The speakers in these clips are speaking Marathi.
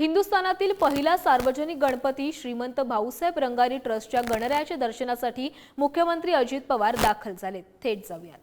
हिंदुस्थानातील पहिला सार्वजनिक गणपती श्रीमंत भाऊसाहेब रंगारी ट्रस्टच्या गणरायाच्या दर्शनासाठी मुख्यमंत्री अजित पवार दाखल झाले थेट जाऊयात.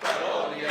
Gloria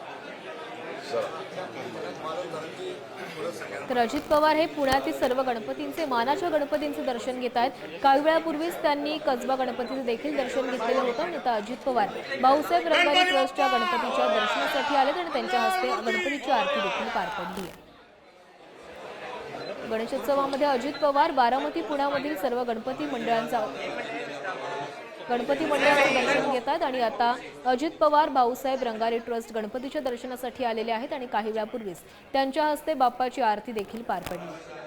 तर अजित पवार हे पुण्यातील सर्व गणपतींचे मानाच्या गणपतींचे दर्शन घेत आहेत. काही वेळापूर्वीच त्यांनी कसबा गणपतीचे देखील दर्शन घेतलेलं होतं. आणि आता अजित पवार भाऊसाहेब रंगारी ट्रस्टच्या गणपतीच्या दर्शनासाठी आले आणि त्यांच्या हस्ते गणपतीची आरती देखील पार पडली आहे. गणेशोत्सवामध्ये अजित पवार बारामती पुण्यामधील सर्व गणपती मंडळांचा गणपती मंडळाचं दर्शन घेतात आणि आता अजित पवार भाऊसाहेब रंगारी ट्रस्ट गणपतीच्या दर्शनासाठी आलेले आहेत आणि काही वेळापूर्वीच त्यांच्या हस्ते बाप्पाची आरती देखील पार पडली.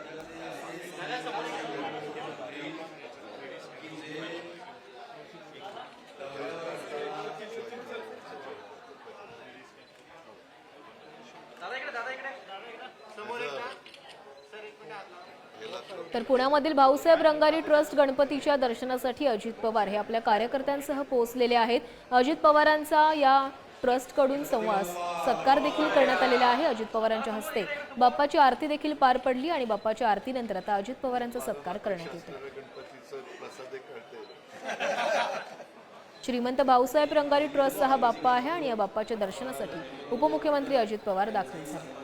तर पुण्यामधील भाऊसाहेब रंगारी ट्रस्ट गणपतीच्या दर्शनासाठी अजित पवार हे आपल्या कार्यकर्त्यांसह पोहोचलेले आहेत. अजित पवारांचा या ट्रस्टकडून संवाद सत्कार देखील करण्यात आलेला आहे. अजित पवारांच्या हस्ते बाप्पाची आरती देखील पार पडली आणि बाप्पाच्या आरतीनंतर आता अजित पवारांचा सत्कार करण्यात येतो श्रीमंत भाऊसाहेब रंगारी ट्रस्टचा हा बाप्पा आहे आणि या बाप्पाच्या दर्शनासाठी उपमुख्यमंत्री अजित पवार दाखल झाले.